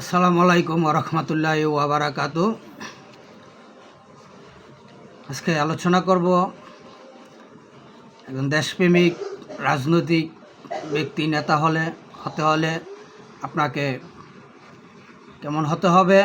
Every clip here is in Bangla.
আসসালামু আলাইকুম রহমতুল্লাহ ওয়াবারাকাত আজকে আলোচনা করব একজন দেশপ্রেমিক, রাজনৈতিক ব্যক্তি, নেতা হলে, হতে হলে আপনাকে কেমন হতে হবে?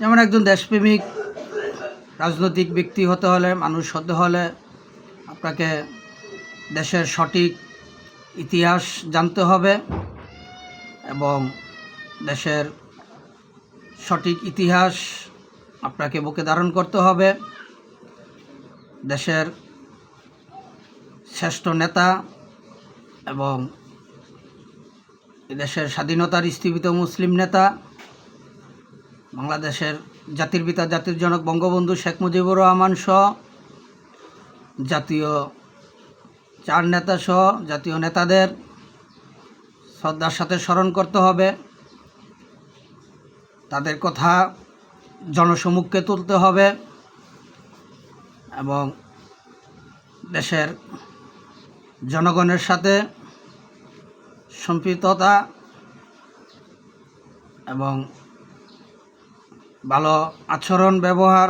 যেমন একজন দেশপ্রেমিক, রাজনৈতিক ব্যক্তি হতে হলে, মানুষ হতে হলে আপনাকে দেশের সঠিক ইতিহাস জানতে হবে। এবং দেশের সঠিক ইতিহাস আপনাকে বুকে ধারণ করতে হবে। দেশের শ্রেষ্ঠ নেতা এবং দেশের স্বাধীনতার স্থীপিত মুসলিম নেতা, বাংলাদেশের জাতির পিতা, জাতির জনক বঙ্গবন্ধু শেখ মুজিবুর রহমান সহ জাতীয় চার নেতা সহ জাতীয় নেতাদের শ্রদ্ধার সাথে স্মরণ করতে হবে। তাদের কথা জনসমুখে তুলতে হবে এবং দেশের জনগণের সাথে সম্পৃক্ততা এবং ভালো আচরণ, ব্যবহার,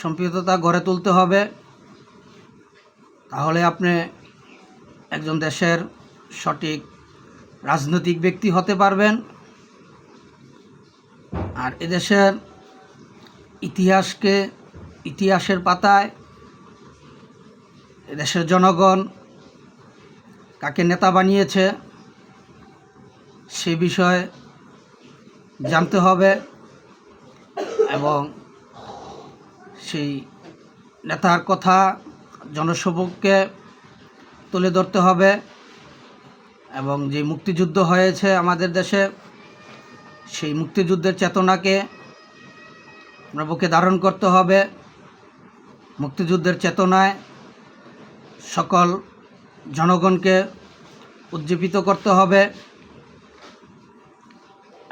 সম্পৃক্ততা গড়ে তুলতে হবে। তাহলে আপনি একজন দেশের সঠিক রাজনৈতিক ব্যক্তি হতে পারবেন। আর এদেশের ইতিহাসকে ইতিহাসের পাতায় এদেশের জনগণ কাকে নেতা বানিয়েছে সে বিষয়ে জানতে হবে এবং সেই নেতার কথা জনসমক্ষে তুলে ধরতে হবে। এবং যে মুক্তিযুদ্ধ হয়েছে আমাদের দেশে, সেই মুক্তিযুদ্ধের চেতনাকে আমরা বুকে ধারণ করতে হবে। মুক্তিযুদ্ধের চেতনায় সকল জনগণকে উজ্জীবিত করতে হবে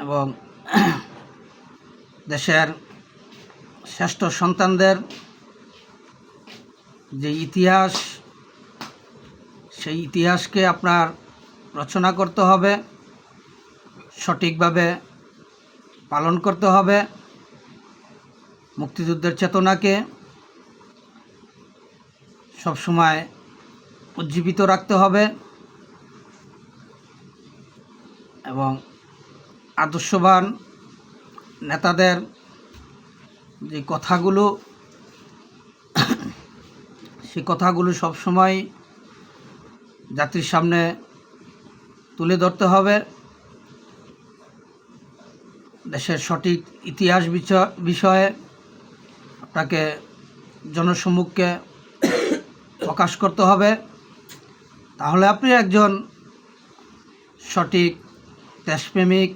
এবং দেশের শ্রেষ্ঠ সন্তানদের যে ইতিহাস, সেই ইতিহাসকে আপনার রচনা করতে হবে, সঠিকভাবে পালন করতে হবে, মুক্তিযুদ্ধের চেতনাকে সবসময় উজ্জীবিত রাখতে হবে এবং আদর্শবান নেতাদের যে কথাগুলো সেই কথাগুলো সবসময় জাতির সামনে তুলে ধরতে হবে। দেশের সঠিক ইতিহাস বিষয়ে আপনাকে জনসম্মুখে প্রকাশ করতে হবে। তাহলে আপনি একজন সঠিক দেশপ্রেমিক,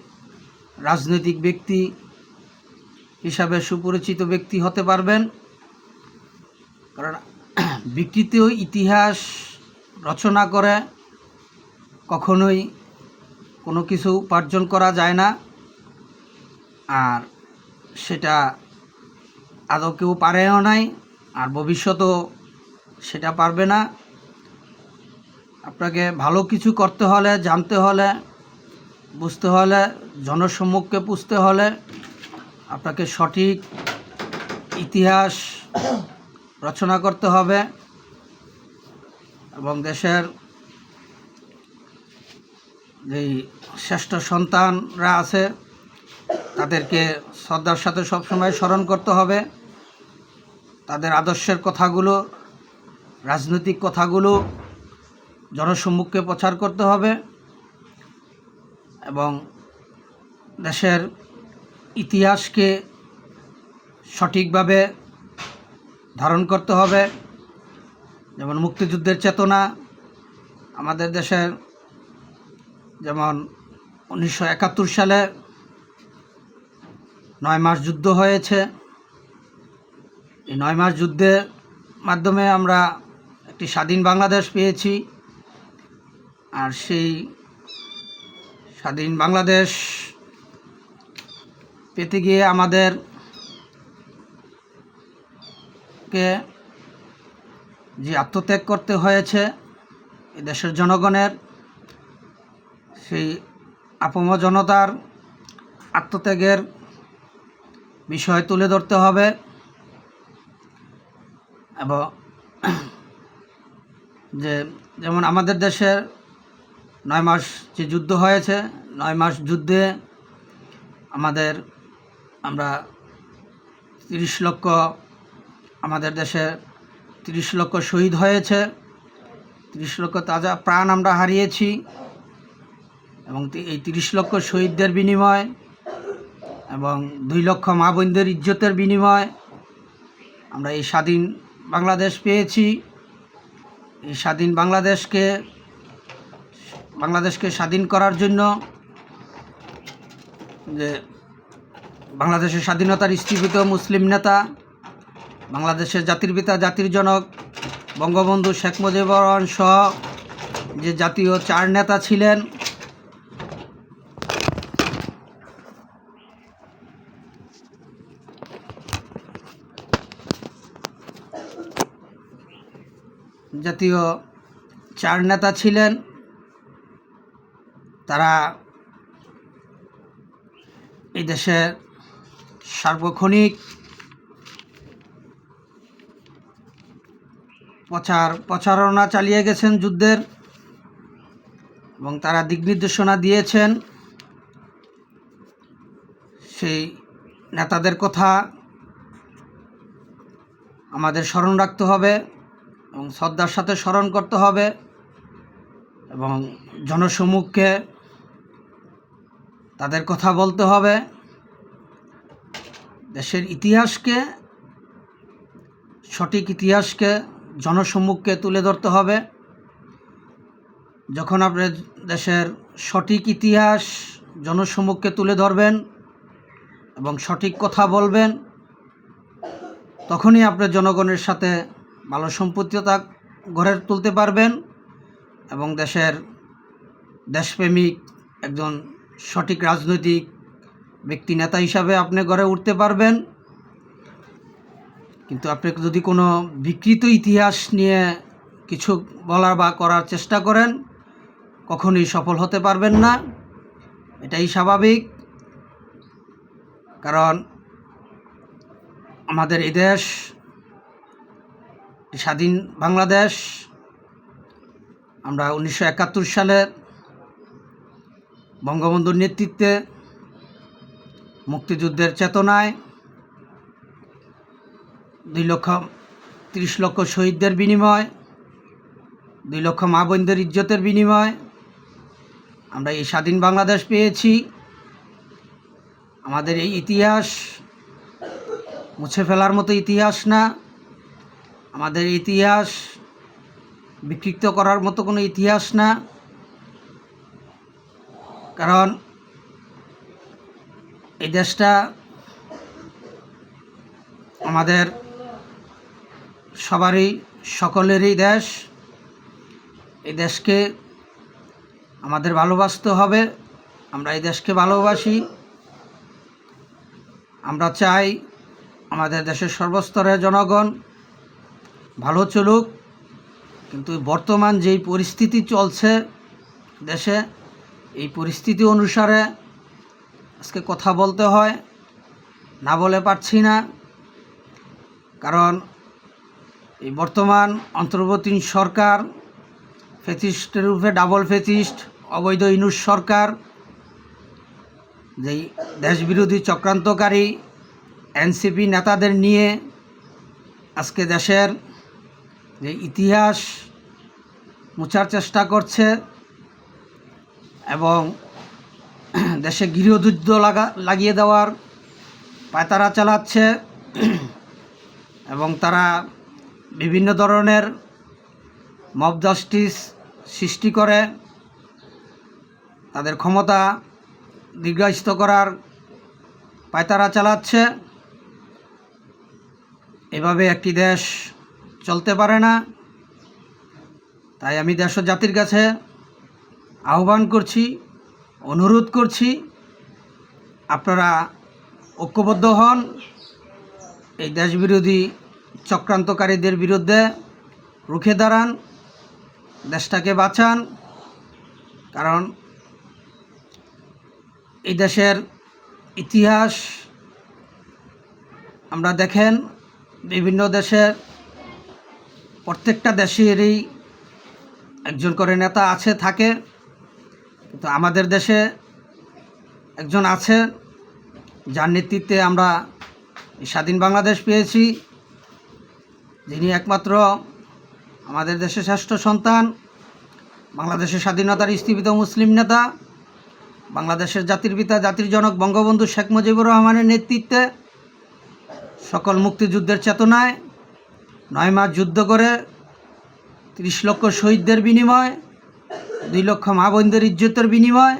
রাজনৈতিক ব্যক্তি হিসাবে সুপরিচিত ব্যক্তি হতে পারবেন। কারণ বিকৃত ইতিহাস রচনা করে কখনোই কোনো কিছু উপার্জন করা যায় না। আর সেটা আদৌ কেউ পারেও নাই, আর ভবিষ্যতেও সেটা পারবে না। আপনাকে ভালো কিছু করতে হলে, জানতে হলে, বুঝতে হলে, জনসম্মুখকে পুষতে হলে আপনাকে সঠিক ইতিহাস রচনা করতে হবে এবং দেশের যেই শ্রেষ্ঠ সন্তানরা আছে, তাদেরকে শ্রদ্ধার সাথে সবসময় স্মরণ করতে হবে। তাদের আদর্শের কথাগুলো, রাজনৈতিক কথাগুলো জনসম্মুখে প্রচার করতে হবে এবং দেশের ইতিহাসকে সঠিকভাবে ধারণ করতে হবে। যেমন মুক্তিযুদ্ধের চেতনা, আমাদের দেশের যেমন উনিশশো একাত্তর সালে নয় মাস যুদ্ধ হয়েছে। এই নয় মাস যুদ্ধের মাধ্যমে আমরা একটি স্বাধীন বাংলাদেশ পেয়েছি। আর সেই স্বাধীন বাংলাদেশ পেতে গিয়ে আমাদের কে যে আত্মত্যাগ করতে হয়েছে দেশের জনগণের সেই আপম জনতার আত্মত্যাগের বিষয় তুলে ধরতে হবে এবং যে যেমন আমাদের দেশে নয় মাস যে যুদ্ধ হয়েছে, নয় মাস যুদ্ধে আমাদের আমরা তিরিশ লক্ষ, আমাদের দেশে তিরিশ লক্ষ শহীদ হয়েছে, তিরিশ লক্ষ তাজা প্রাণ আমরা হারিয়েছি। এবং এই তিরিশ লক্ষ শহীদদের বিনিময় এবং দুই লক্ষ মা বোনদের ইজ্জতের বিনিময় আমরা এই স্বাধীন বাংলাদেশ পেয়েছি। এই স্বাধীন বাংলাদেশকে বাংলাদেশকে স্বাধীন করার জন্য যে বাংলাদেশের স্বাধীনতার স্থীপিত মুসলিম নেতা, বাংলাদেশের জাতির পিতা, জাতির জনক বঙ্গবন্ধু শেখ মুজিবুর রহমান সহ যে জাতীয় চার নেতা ছিলেন জাতীয় চার নেতা ছিলেন। তারা এই দেশের সার্বক্ষণিক প্রচার প্রচারণা চালিয়ে গেছেন যুদ্ধের এবং তারা দিক নির্দেশনা দিয়েছেন। সেই নেতাদের কথা আমাদের স্মরণ রাখতে হবে। এবং শ্রদ্ধার সাথে স্মরণ করতে হবে এবং জনসমুখে তাদের কথা বলতে হবে। দেশের ইতিহাসকে, সঠিক ইতিহাসকে জনসম্মুখে তুলে ধরতে হবে। যখন আপনি দেশের সঠিক ইতিহাস জনসম্মুখে তুলে ধরবেন এবং সঠিক কথা বলবেন, তখনই আপনি জনগণের সাথে ভালো সম্পৃক্ততা গড়ে তুলতে পারবেন এবং দেশের দেশপ্রেমিক একজন সঠিক রাজনৈতিক ব্যক্তি নেতা হিসাবে আপনি গড়ে উঠতে পারবেন। কিন্তু আপনি যদি কোনো বিকৃত ইতিহাস নিয়ে কিছু বলার বা করার চেষ্টা করেন, কখনোই সফল হতে পারবেন না। এটাই স্বাভাবিক। কারণ আমাদের এই দেশ স্বাধীন বাংলাদেশ, আমরা উনিশশো একাত্তর সালে বঙ্গবন্ধুর নেতৃত্বে মুক্তিযুদ্ধের চেতনায় দুই লক্ষ তিরিশ লক্ষ শহীদদের বিনিময়, দুই লক্ষ মা বোনদের ইজ্জতের বিনিময়, আমরা এই স্বাধীন বাংলাদেশ পেয়েছি। আমাদের এই ইতিহাস মুছে ফেলার মতো ইতিহাস না। আমাদের ইতিহাস বিকৃত করার মতো কোনো ইতিহাস না। কারণ এই দেশটা আমাদের সবারই, সকলেরই দেশ। এই দেশকে আমাদের ভালোবাসতে হবে। আমরা এই দেশকে ভালোবাসি। আমরা চাই আমাদের দেশের সর্বস্তরের জনগণ ভালো চলুক কিন্তু বর্তমান যেই পরিস্থিতি চলছে দেশে, এই পরিস্থিতি অনুসারে আজকে কথা বলতে হয়, না বলে পারছি না। কারণ এই বর্তমান অন্তর্বর্তী সরকার, ফেসিস্টের রূপে ডাবল ফেসিস্ট, অবৈধ ইনুস সরকার, যেই দেশবিরোধী চক্রান্তকারী এনসিপি নেতাদের নিয়ে আজকে দেশের যে ইতিহাস মোছার চেষ্টা করছে এবং দেশে গৃহযুদ্ধ লাগা, লাগিয়ে দেওয়ার পায়তারা চালাচ্ছে এবং তারা বিভিন্ন ধরনের মব জাস্টিস সৃষ্টি করে, তাদের ক্ষমতা দীর্ঘায়িত করার পায়তারা চালাচ্ছে। এভাবে একটি দেশ চলতে পারে না। তাই আমি দেশ জাতির কাছে আহ্বান করছি, অনুরোধ করছি, আপনারা ঐক্যবদ্ধ হন। এই দেশবিরোধী চক্রান্তকারীদের বিরুদ্ধে রুখে দাঁড়ান, দেশটাকে বাঁচান, কারণ এই দেশের ইতিহাস, আমরা দেখেন বিভিন্ন দেশের প্রত্যেকটা দেশেরই একজন করে নেতা আছে, থাকে। কিন্তু আমাদের দেশে একজন আছে, যার নেতৃত্বে আমরা স্বাধীন বাংলাদেশ পেয়েছি। যিনি একমাত্র আমাদের দেশের শ্রেষ্ঠ সন্তান, বাংলাদেশের স্বাধীনতার স্থীপিত মুসলিম নেতা, বাংলাদেশের জাতির পিতা, জাতির জনক বঙ্গবন্ধু শেখ মুজিবুর রহমানের নেতৃত্বে সকল মুক্তিযুদ্ধের চেতনায় নয় মাস যুদ্ধ করে তিরিশ লক্ষ শহীদদের বিনিময়, দুই লক্ষ মা বোনদের ইজ্জতের বিনিময়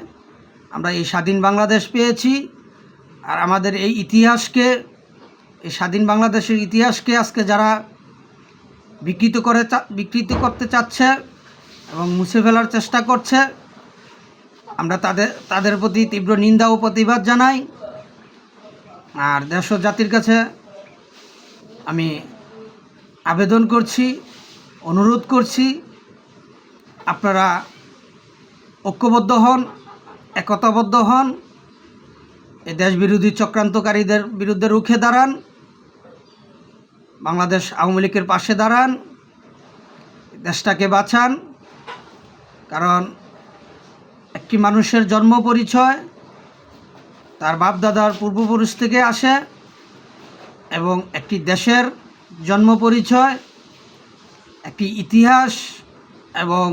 আমরা এই স্বাধীন বাংলাদেশ পেয়েছি। আর আমাদের এই ইতিহাসকে, এই স্বাধীন বাংলাদেশের ইতিহাসকে আজকে যারা বিকৃত করে বিকৃত করতে চাচ্ছে এবং মুছে ফেলার চেষ্টা করছে, আমরা তাদের তাদের প্রতি তীব্র নিন্দা ও প্রতিবাদ জানাই। আর দেশ জাতির কাছে আমি আবেদন করছি, অনুরোধ করছি, আপনারা ঐক্যবদ্ধ হন, একতাবদ্ধ হন, এ দেশ বিরোধী চক্রান্তকারীদের বিরুদ্ধে রুখে দাঁড়ান, বাংলাদেশ আওয়ামী লীগের পাশে দাঁড়ান, দেশটাকে বাঁচান, কারণ একটি মানুষের জন্ম পরিচয় তার বাপ দাদার পূর্বপুরুষ থেকে আসে এবং একটি দেশের জন্ম পরিচয়, একটি ইতিহাস এবং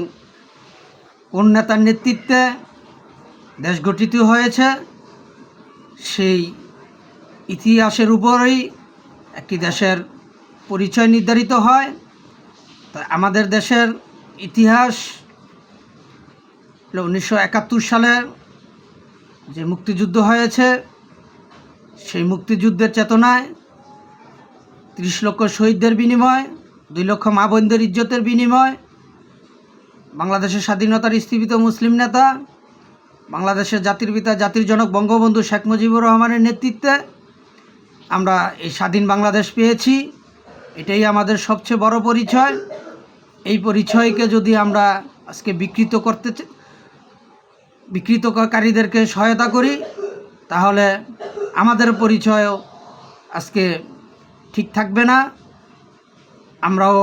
কোন নেতার নেতৃত্বে দেশ গঠিত হয়েছে, সেই ইতিহাসের উপরেই একটি দেশের পরিচয় নির্ধারিত হয়। তা আমাদের দেশের ইতিহাস উনিশশো একাত্তর সালের যে মুক্তিযুদ্ধ হয়েছে, সেই মুক্তিযুদ্ধের চেতনায় ত্রিশ লক্ষ শহীদদের বিনিময়, দুই লক্ষ মা বোনদের ইজ্জতের বিনিময়, বাংলাদেশের স্বাধীনতার স্থীপিত মুসলিম নেতা, বাংলাদেশের জাতির পিতা, জাতির জনক বঙ্গবন্ধু শেখ মুজিবুর রহমানের নেতৃত্বে আমরা এই স্বাধীন বাংলাদেশ পেয়েছি। এটাই আমাদের সবচেয়ে বড় পরিচয়। এই পরিচয়কে যদি আমরা আজকে বিকৃত করতে বিকৃতকারীদেরকে সহায়তা করি, তাহলে আমাদের পরিচয়ও আজকে ঠিক থাকবে না, আমরাও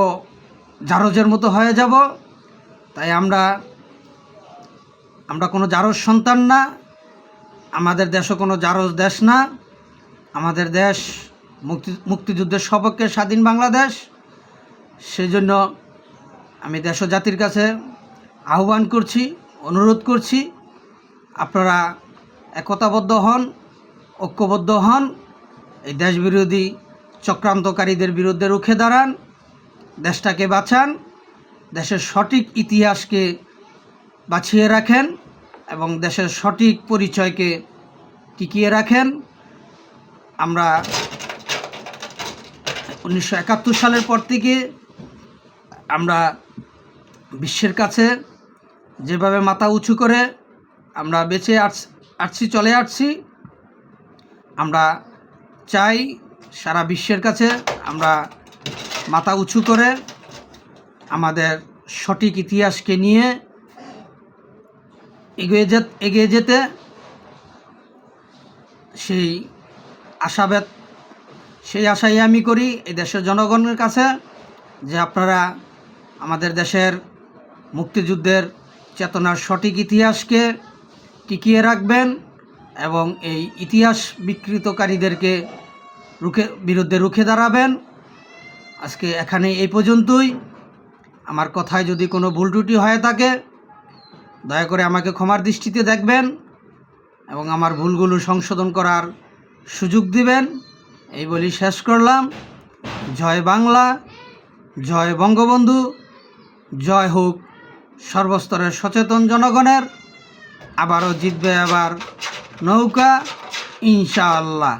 জারজের মতো হয়ে যাব, তাই আমরা আমরা কোনো জারজ সন্তান না, আমাদের দেশও কোনো জারজ দেশ না, আমাদের দেশ মুক্তি, মুক্তিযুদ্ধের সপক্ষে স্বাধীন বাংলাদেশ, সেজন্য আমি দেশ জাতির কাছে আহ্বান করছি, অনুরোধ করছি, আপনারা একতাবদ্ধ হন, ঐক্যবদ্ধ হন, এই দেশবিরোধী চক্রান্তকারীদের বিরুদ্ধে রুখে দাঁড়ান, দেশটাকে বাঁচান, দেশের সঠিক ইতিহাসকে বাছিয়ে রাখেন এবং দেশের সঠিক পরিচয়কে টিকিয়ে রাখেন। আমরা উনিশশো একাত্তর সালের পর থেকে আমরা বিশ্বের কাছে যেভাবে মাথা উঁচু করে আমরা বেঁচে আস- আসছি চলে আসছি, আমরা চাই সারা বিশ্বের কাছে আমরা মাথা উঁচু করে আমাদের সঠিক ইতিহাসকে নিয়ে এগিয়ে যে এগিয়ে যেতে সেই আশাবাদ সেই আশাই আমি করি এই দেশের জনগণের কাছে যে আপনারা আমাদের দেশের মুক্তিযুদ্ধের চেতনার সঠিক ইতিহাসকে টিকিয়ে রাখবেন এবং এই ইতিহাস বিকৃতকারীদেরকে রুখে, বিরুদ্ধে রুখে দাঁড়াবেন। আজকে এখানে এই পর্যন্তই। আমার কথায় যদি কোনো ভুল ত্রুটি হয়ে থাকে, দয়া করে আমাকে ক্ষমার দৃষ্টিতে দেখবেন এবং আমার ভুলগুলো সংশোধন করার সুযোগ দিবেন। এই বলি শেষ করলাম। জয় বাংলা, জয় বঙ্গবন্ধু, জয় হোক সর্বস্তরের সচেতন জনগণের। আবারও জিতবে আবার নৌকা, ইনশাআল্লাহ।